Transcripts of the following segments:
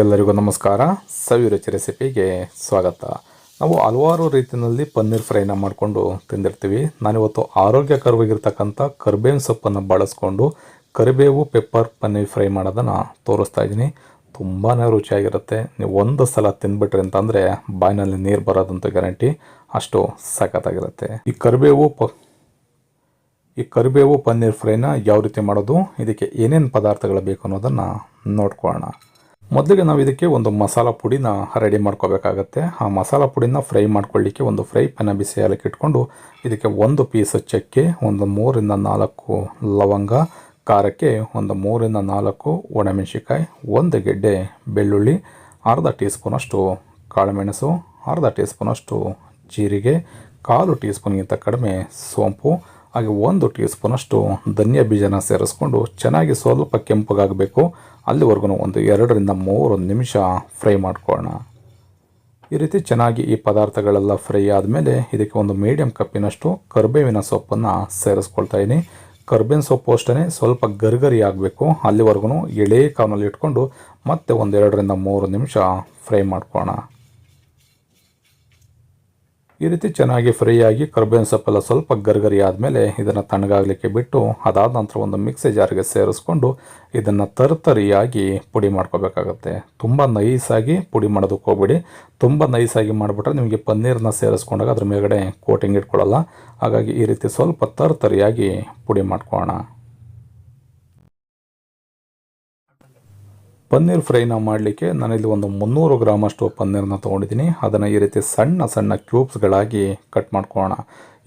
ಎಲ್ಲರಿಗೂ ನಮಸ್ಕಾರ. ಸವಿರುಚಿ ರೆಸಿಪಿಗೆ ಸ್ವಾಗತ. ನಾವು ಹಲವಾರು ರೀತಿಯಲ್ಲಿ ಪನ್ನೀರ್ ಫ್ರೈನ ಮಾಡಿಕೊಂಡು ತಿಂದಿರ್ತೀವಿ. ನಾನಿವತ್ತು ಆರೋಗ್ಯಕರವಾಗಿರ್ತಕ್ಕಂಥ ಕರಿಬೇವಿನ ಸೊಪ್ಪನ್ನು ಬಳಸ್ಕೊಂಡು ಕರಿಬೇವು, ಪೆಪ್ಪರ್, ಪನ್ನೀರ್ ಫ್ರೈ ಮಾಡೋದನ್ನು ತೋರಿಸ್ತಾ ಇದ್ದೀನಿ. ತುಂಬಾ ರುಚಿಯಾಗಿರುತ್ತೆ. ನೀವು ಒಂದು ಸಲ ತಿಂದ್ಬಿಟ್ರಿ ಅಂತಂದರೆ ಬಾಯಿನಲ್ಲಿ ನೀರು ಬರೋದಂತೂ ಗ್ಯಾರಂಟಿ. ಅಷ್ಟು ಸಖತ್ತಾಗಿರುತ್ತೆ. ಈ ಕರಿಬೇವು ಪ, ಈ ಕರಿಬೇವು ಪನ್ನೀರ್ ಫ್ರೈನ ಯಾವ ರೀತಿ ಮಾಡೋದು, ಇದಕ್ಕೆ ಏನೇನು ಪದಾರ್ಥಗಳು ಬೇಕು ಅನ್ನೋದನ್ನು ನೋಡ್ಕೊಳ್ಳೋಣ. ಮೊದಲಿಗೆ ನಾವು ಇದಕ್ಕೆ ಒಂದು ಮಸಾಲ ಪುಡಿನ ರೆಡಿ ಮಾಡ್ಕೋಬೇಕಾಗತ್ತೆ. ಆ ಮಸಾಲ ಪುಡಿನ ಫ್ರೈ ಮಾಡ್ಕೊಳ್ಳಿಕ್ಕೆ ಒಂದು ಫ್ರೈ ಪ್ಯಾನ ಬಿಸಿ ಹಾಲಕ್ಕೆ ಇಟ್ಕೊಂಡು ಇದಕ್ಕೆ ಒಂದು ಪೀಸ್ ಚಕ್ಕೆ, ಒಂದು ಮೂರಿಂದ ನಾಲ್ಕು ಲವಂಗ, ಖಾರಕ್ಕೆ ಒಂದು ಮೂರಿಂದ ನಾಲ್ಕು ಒಣಮೆಣಸಿಕಾಯಿ ಒಂದು ಗೆಡ್ಡೆ ಬೆಳ್ಳುಳ್ಳಿ, ಅರ್ಧ ಟೀ ಸ್ಪೂನಷ್ಟು ಕಾಳುಮೆಣಸು, ಅರ್ಧ ಟೀ ಸ್ಪೂನಷ್ಟು ಜೀರಿಗೆ, ಕಾಲು ಟೀ ಸ್ಪೂನ್ಗಿಂತ ಕಡಿಮೆ ಸೋಂಪು, ಹಾಗೆ ಒಂದು ಟೀ ಸ್ಪೂನಷ್ಟು ಧನಿಯಾ ಬೀಜನ ಸೇರಿಸ್ಕೊಂಡು ಚೆನ್ನಾಗಿ ಸ್ವಲ್ಪ ಕೆಂಪಗಾಗಬೇಕು. ಅಲ್ಲಿವರೆಗೂ ಒಂದು ಎರಡರಿಂದ ಮೂರು ನಿಮಿಷ ಫ್ರೈ ಮಾಡ್ಕೊಳ್ಳೋಣ. ಈ ರೀತಿ ಚೆನ್ನಾಗಿ ಈ ಪದಾರ್ಥಗಳೆಲ್ಲ ಫ್ರೈ ಆದಮೇಲೆ ಇದಕ್ಕೆ ಒಂದು ಮೀಡಿಯಂ ಕಪ್ಪಿನಷ್ಟು ಕರ್ಬೇವಿನ ಸೊಪ್ಪನ್ನು ಸೇರಿಸ್ಕೊಳ್ತಾ ಇದ್ದೀನಿ ಕರ್ಬೇವಿನ ಸೊಪ್ಪು ಅಷ್ಟೇ ಸ್ವಲ್ಪ ಗರ್ಗರಿ ಆಗಬೇಕು. ಅಲ್ಲಿವರೆಗೂ ಎಳೆ ಕಾಮಲ್ಲಿ ಇಟ್ಕೊಂಡು ಮತ್ತೆ ಒಂದು ಎರಡರಿಂದ ಮೂರು ನಿಮಿಷ ಫ್ರೈ ಮಾಡ್ಕೊಳ್ಳೋಣ. ಈ ರೀತಿ ಚೆನ್ನಾಗಿ ಫ್ರೈ ಆಗಿ ಕರ್ಬೇವಿನ ಸೊಪ್ಪೆಲ್ಲ ಸ್ವಲ್ಪ ಗರ್ಗರಿ ಆದಮೇಲೆ ಇದನ್ನು ತಣ್ಣಗಾಗಲಿಕ್ಕೆ ಬಿಟ್ಟು ಅದಾದ ನಂತರ ಒಂದು ಮಿಕ್ಸಿ ಜಾರಿಗೆ ಸೇರಿಸ್ಕೊಂಡು ಇದನ್ನು ತರ್ತರಿಯಾಗಿ ಪುಡಿ ಮಾಡ್ಕೋಬೇಕಾಗತ್ತೆ. ತುಂಬ ನೈಸಾಗಿ ಪುಡಿ ಮಾಡೋದಕ್ಕೆ ಹೋಗ್ಬಿಡಿ. ತುಂಬ ನೈಸಾಗಿ ಮಾಡಿಬಿಟ್ರೆ ನಿಮಗೆ ಪನ್ನೀರನ್ನ ಸೇರಿಸ್ಕೊಂಡಾಗ ಅದ್ರ ಮೇಲ್ಗಡೆ ಕೋಟಿಂಗ್ ಇಟ್ಕೊಳ್ಳಲ್ಲ. ಹಾಗಾಗಿ ಈ ರೀತಿ ಸ್ವಲ್ಪ ತರ್ತರಿಯಾಗಿ ಪುಡಿ ಮಾಡ್ಕೊಳ್ಳೋಣ. ಪನ್ನೀರ್ ಫ್ರೈನ ಮಾಡಲಿಕ್ಕೆ ನಾನಿಲ್ಲಿ ಒಂದು ಮುನ್ನೂರು ಗ್ರಾಮಷ್ಟು ಪನ್ನೀರನ್ನ ತೊಗೊಂಡಿದ್ದೀನಿ. ಅದನ್ನು ಈ ರೀತಿ ಸಣ್ಣ ಸಣ್ಣ ಕ್ಯೂಬ್ಸ್ಗಳಾಗಿ ಕಟ್ ಮಾಡ್ಕೊಳ್ಳೋಣ.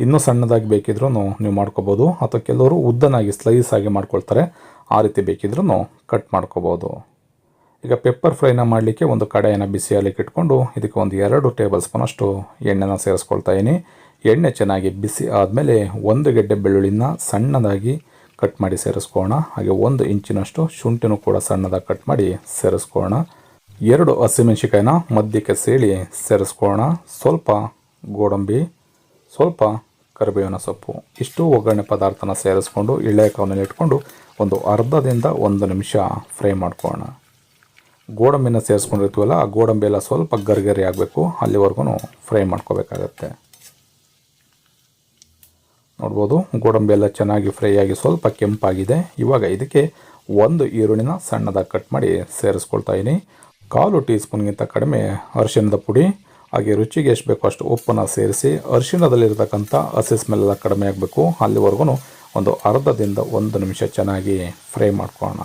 ಇನ್ನೂ ಸಣ್ಣದಾಗಿ ಬೇಕಿದ್ರೂ ನೀವು ಮಾಡ್ಕೋಬೋದು. ಅಥವಾ ಕೆಲವರು ಉದ್ದನಾಗಿ ಸ್ಲೈಸ್ ಆಗಿ ಮಾಡ್ಕೊಳ್ತಾರೆ. ಆ ರೀತಿ ಬೇಕಿದ್ರೂ ಕಟ್ ಮಾಡ್ಕೋಬೋದು. ಈಗ ಪೆಪ್ಪರ್ ಫ್ರೈನ ಮಾಡಲಿಕ್ಕೆ ಒಂದು ಕಡೆಯನ್ನು ಬಿಸಿಯಲ್ಲಿ ಇಟ್ಕೊಂಡು ಇದಕ್ಕೆ ಒಂದು ಎರಡು ಟೇಬಲ್ ಸ್ಪೂನಷ್ಟು ಎಣ್ಣೆನ ಸೇರಿಸ್ಕೊಳ್ತಾ ಇದ್ದೀನಿ. ಎಣ್ಣೆ ಚೆನ್ನಾಗಿ ಬಿಸಿ ಆದಮೇಲೆ ಒಂದು ಗೆಡ್ಡೆ ಬೆಳ್ಳುಳ್ಳಿನ ಸಣ್ಣದಾಗಿ ಕಟ್ ಮಾಡಿ ಸೇರಿಸ್ಕೊಳ್ಳೋಣ. ಹಾಗೆ ಒಂದು ಇಂಚಿನಷ್ಟು ಶುಂಠಿನೂ ಕೂಡ ಸಣ್ಣದಾಗಿ ಕಟ್ ಮಾಡಿ ಸೇರಿಸ್ಕೊಳ್ಳೋಣ. ಎರಡು ಹಸಿಮೆಣಸಿಕಾಯಿನ ಮಧ್ಯಕ್ಕೆ ಸೇಳಿ ಸೇರಿಸ್ಕೊಳ್ಳೋಣ. ಸ್ವಲ್ಪ ಗೋಡಂಬಿ, ಸ್ವಲ್ಪ ಕರಿಬೇವಿನ ಸೊಪ್ಪು. ಇಷ್ಟು ಒಗ್ಗರಣೆ ಪದಾರ್ಥನ ಸೇರಿಸ್ಕೊಂಡು ಎಳೆ ಕಾವನಲ್ಲಿ ಇಟ್ಕೊಂಡು ಒಂದು ಅರ್ಧದಿಂದ ಒಂದು ನಿಮಿಷ ಫ್ರೈ ಮಾಡ್ಕೋಣ ಗೋಡಂಬಿನ ಸೇರಿಸ್ಕೊಂಡಿರ್ತೀವಲ್ಲ, ಆ ಗೋಡಂಬಿ ಎಲ್ಲ ಸ್ವಲ್ಪ ಗರಿಗರಿ ಆಗಬೇಕು. ಅಲ್ಲಿವರೆಗೂ ಫ್ರೈ ಮಾಡ್ಕೋಬೇಕಾಗತ್ತೆ. ನೋಡ್ಬೋದು. ಗೋಡಂಬಿ ಎಲ್ಲ ಚೆನ್ನಾಗಿ ಫ್ರೈ ಆಗಿ ಸ್ವಲ್ಪ ಕೆಂಪಾಗಿದೆ. ಇವಾಗ ಇದಕ್ಕೆ ಒಂದು ಈರುಳ್ಳಿನ ಸಣ್ಣದಾಗಿ ಕಟ್ ಮಾಡಿ ಸೇರಿಸ್ಕೊಳ್ತಾ ಇದ್ದೀನಿ ಕಾಲು ಟೀ ಸ್ಪೂನ್ಗಿಂತ ಕಡಿಮೆ ಅರಿಶಿಣದ ಪುಡಿ. ಹಾಗೆ ರುಚಿಗೆ ಎಷ್ಟು ಬೇಕೋ ಅಷ್ಟು ಉಪ್ಪನ್ನು ಸೇರಿಸಿ ಅರಿಶಿಣದಲ್ಲಿರ್ತಕ್ಕಂಥ ಹಸಿ ಸ್ಮೆಲ್ಲ ಕಡಿಮೆ ಆಗಬೇಕು. ಅಲ್ಲಿವರೆಗೂ ಒಂದು ಅರ್ಧದಿಂದ ಒಂದು ನಿಮಿಷ ಚೆನ್ನಾಗಿ ಫ್ರೈ ಮಾಡ್ಕೊಳ್ಳೋಣ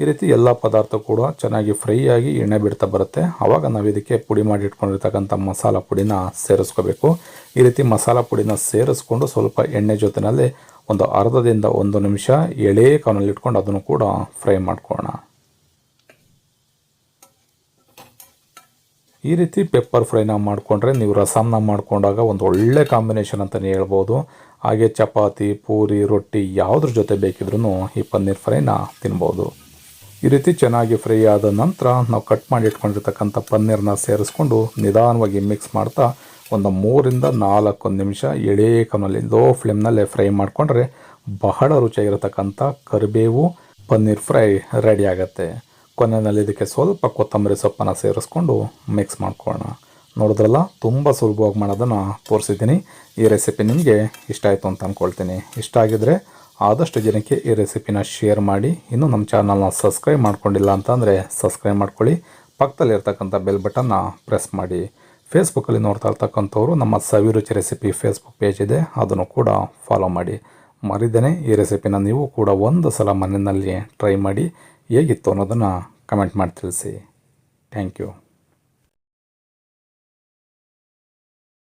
ಈ ರೀತಿ ಎಲ್ಲ ಪದಾರ್ಥ ಕೂಡ ಚೆನ್ನಾಗಿ ಫ್ರೈ ಆಗಿ ಎಣ್ಣೆ ಬಿಡ್ತಾ ಬರುತ್ತೆ. ಆವಾಗ ನಾವು ಇದಕ್ಕೆ ಪುಡಿ ಮಾಡಿ ಇಟ್ಕೊಂಡಿರ್ತಕ್ಕಂಥ ಮಸಾಲ ಪುಡಿನ ಸೇರಿಸ್ಕೋಬೇಕು. ಈ ರೀತಿ ಮಸಾಲ ಪುಡಿನ ಸೇರಿಸ್ಕೊಂಡು ಸ್ವಲ್ಪ ಎಣ್ಣೆ ಜೊತೆಯಲ್ಲಿ ಒಂದು ಅರ್ಧದಿಂದ ಒಂದು ನಿಮಿಷ ಎಳೆ ಕಾವನಲ್ಲಿ ಇಟ್ಕೊಂಡು ಅದನ್ನು ಕೂಡ ಫ್ರೈ ಮಾಡ್ಕೊಳ್ಳೋಣ. ಈ ರೀತಿ ಪೆಪ್ಪರ್ ಫ್ರೈನ ಮಾಡಿಕೊಂಡ್ರೆ ನೀವು ರಸಮ್ನ ಮಾಡಿಕೊಂಡಾಗ ಒಂದು ಒಳ್ಳೆ ಕಾಂಬಿನೇಷನ್ ಅಂತಲೇ ಹೇಳ್ಬೋದು. ಹಾಗೆ ಚಪಾತಿ, ಪೂರಿ, ರೊಟ್ಟಿ ಯಾವುದ್ರ ಜೊತೆ ಬೇಕಿದ್ರೂ ಈ ಪನ್ನೀರ್ ಫ್ರೈನ ತಿನ್ಬೋದು. ಈ ರೀತಿ ಚೆನ್ನಾಗಿ ಫ್ರೈ ಆದ ನಂತರ ನಾವು ಕಟ್ ಮಾಡಿ ಇಟ್ಕೊಂಡಿರ್ತಕ್ಕಂಥ ಪನ್ನೀರನ್ನ ಸೇರಿಸ್ಕೊಂಡು ನಿಧಾನವಾಗಿ ಮಿಕ್ಸ್ ಮಾಡ್ತಾ ಒಂದು ಮೂರಿಂದ ನಾಲ್ಕು ನಿಮಿಷ ಎಳೆ ಕಮಲ್ಲಿ ಲೋ ಫ್ಲೇಮ್ನಲ್ಲೇ ಫ್ರೈ ಮಾಡಿಕೊಂಡ್ರೆ ಬಹಳ ರುಚಿಯಾಗಿರತಕ್ಕಂಥ ಕರಿಬೇವು ಪನ್ನೀರ್ ಫ್ರೈ ರೆಡಿ ಆಗುತ್ತೆ. ಕೊನೆಯಲ್ಲಿ ಇದಕ್ಕೆ ಸ್ವಲ್ಪ ಕೊತ್ತಂಬರಿ ಸೊಪ್ಪನ್ನು ಸೇರಿಸ್ಕೊಂಡು ಮಿಕ್ಸ್ ಮಾಡ್ಕೊಳ್ಳೋಣ. ನೋಡಿದ್ರಲ್ಲ, ತುಂಬ ಸುಲಭವಾಗಿ ಮಾಡೋದನ್ನು ತೋರಿಸಿದ್ದೀನಿ. ಈ ರೆಸಿಪಿ ನಿಮಗೆ ಇಷ್ಟ ಆಯಿತು ಅಂತ ಅಂದ್ಕೊಳ್ತೀನಿ ಇಷ್ಟ ಆಗಿದ್ರೆ ಆದಷ್ಟು ಜನಕ್ಕೆ ಈ ರೆಸಿಪಿನ ಶೇರ್ ಮಾಡಿ. ಇನ್ನೂ ನಮ್ಮ ಚಾನಲ್ನ ಸಬ್ಸ್ಕ್ರೈಬ್ ಮಾಡ್ಕೊಂಡಿಲ್ಲ ಅಂತಂದರೆ ಸಬ್ಸ್ಕ್ರೈಬ್ ಮಾಡ್ಕೊಳ್ಳಿ. ಪಕ್ಕದಲ್ಲಿರ್ತಕ್ಕಂಥ ಬೆಲ್ ಬಟನ್ನ ಪ್ರೆಸ್ ಮಾಡಿ. ಫೇಸ್ಬುಕ್ಕಲ್ಲಿ ನೋಡ್ತಾ ಇರ್ತಕ್ಕಂಥವ್ರು ನಮ್ಮ ಸವಿರುಚಿ ರೆಸಿಪಿ ಫೇಸ್ಬುಕ್ ಪೇಜ್ ಇದೆ, ಅದನ್ನು ಕೂಡ ಫಾಲೋ ಮಾಡಿ. ಮರಿದೇನೆ ಈ ರೆಸಿಪಿನ ನೀವು ಕೂಡ ಒಂದು ಸಲ ಮನೆಯಲ್ಲಿ ಟ್ರೈ ಮಾಡಿ. ಹೇಗಿತ್ತು ಅನ್ನೋದನ್ನು ಕಮೆಂಟ್ ಮಾಡಿ ತಿಳಿಸಿ. Thank you.